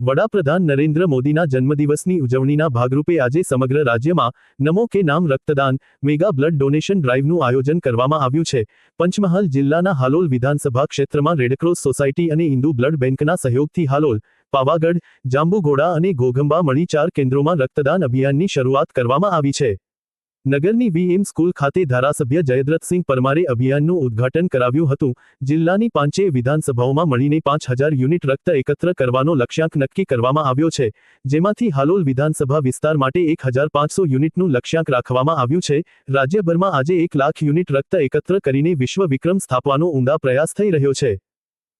વડાપ્રધાન નરેન્દ્ર મોદીના જન્મદિવસની ઉજવણીના ભાગરૂપે આજે સમગ્ર રાજ્યમાં નમો કે નામ રક્તદાન, મેગા બ્લડ ડોનેશન ડ્રાઈવનું આયોજન કરવામાં આવ્યું છે. પંચમહાલ જિલ્લાના હાલોલ વિધાનસભા ક્ષેત્રમાં રેડક્રોસ સોસાયટી અને ઇન્દુ બ્લડ બેંકના સહયોગથી હાલોલ, પાવાગઢ, જાંબુઘોડા અને ઘોઘંબા મળી ચાર કેન્દ્રોમાં રક્તદાન અભિયાનની શરૂઆત કરવામાં આવી છે. નગરની વીએમ સ્કૂલ ખાતે ધારાસભ્ય જયદ્રથસિંહ પરમારે અભિયાનનું ઉદ્ઘાટન કરાવ્યું હતું. જિલ્લાની પાંચેય વિધાનસભાઓમાં મળીને પાંચ હજાર યુનિટ રક્ત એકત્ર કરવાનો લક્ષ્યાંક નક્કી કરવામાં આવ્યો છે. જેમાંથી હાલોલ વિધાનસભા વિસ્તાર માટે એક હજાર પાંચસો યુનિટનું લક્ષ્યાંક રાખવામાં આવ્યું છે. રાજ્યભરમાં આજે એક લાખ યુનિટ રક્ત એકત્ર કરીને વિશ્વ વિક્રમ સ્થાપવાનો ઊંડા પ્રયાસ થઈ રહ્યો છે.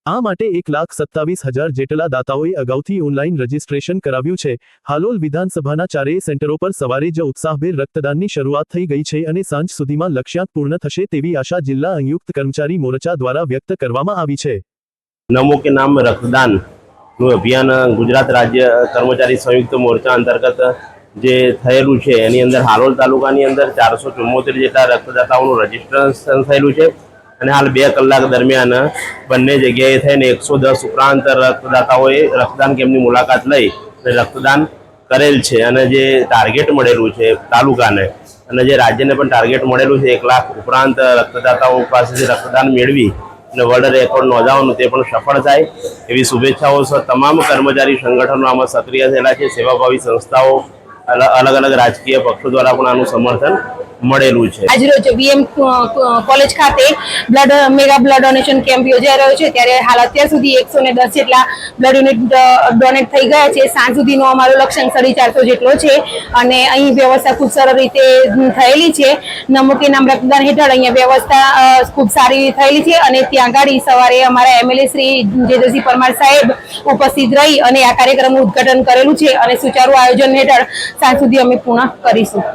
આ માટે એક લાખ સત્તાવીસ હજાર જેટલા દાતાઓએ અગાઉથી ઓનલાઈન રજીસ્ટ્રેશન કરાવ્યું છે. હાલોલ વિધાનસભાના ચારેય સેન્ટરો પર સવારે જ ઉત્સાહભેર રક્તદાનની શરૂઆત થઈ ગઈ છે અને સાંજ સુધીમાં લક્ષ્યાંક પૂર્ણ થશે તેવી આશા જિલ્લા સંયુક્ત કર્મચારી મોરચા દ્વારા વ્યક્ત કરવામાં આવી છે. નમો કે નામ રક્તદાનનું અભિયાન ગુજરાત રાજ્ય કર્મચારી સંયુક્ત મોરચા અંતર્ગત જે થયેલું છે, એની અંદર હાલોલ તાલુકાની અંદર ચારસો ચુમ્મોતેર જેટલા રક્તદાતાઓનું રજીસ્ટ્રેશન થયેલું છે. અને હાલ બે કલાક દરમિયાન બંને જગ્યાએ થઈને એકસો દસ ઉપરાંત રક્તદાતાઓએ રક્તદાન કેમ્પની મુલાકાત લઈ અને રક્તદાન કરેલ છે. અને જે ટાર્ગેટ મળેલું છે તાલુકાને અને જે રાજ્યને પણ ટાર્ગેટ મળેલું છે એક લાખ ઉપરાંત રક્તદાતાઓ પાસેથી રક્તદાન મેળવી અને વર્લ્ડ રેકોર્ડ નોંધાવવાનું તે પણ સફળ થાય. એવી શુભેચ્છાઓ તમામ કર્મચારી સંગઠનો આમાં સક્રિય થયેલા છે. સેવાભાવી સંસ્થાઓ અલગ અલગ રાજકીય પક્ષો દ્વારા પણ આનું સમર્થન મળેલું છે. આજ રોજ વીએમ કોલેજ ખાતે blood mega blood donation camp યોજાઈ રહ્યો છે. ત્યારે હાલ અત્યાર સુધી એકસો ને દસ જેટલા બ્લડ યુનિટ ડોનેટ થઈ ગયા છે. સાંજ સુધીનો અમારો લક્ષ્યાંક સાડી ચારસો જેટલો છે. અને અહીં વ્યવસ્થા ખૂબ સરળ રીતે થયેલી છે. નમુકી નામ રક્તદાન હેઠળ અહીંયા વ્યવસ્થા ખૂબ સારી થયેલી છે. અને ત્યાં આગળ સવારે અમારા એમએલએ શ્રી જેજસિંહ પરમાર સાહેબ ઉપસ્થિત રહી અને આ કાર્યક્રમનું ઉદ્ઘાટન કરેલું છે. અને સુચારુ આયોજન હેઠળ સાંજ સુધી અમે પૂર્ણ કરીશું.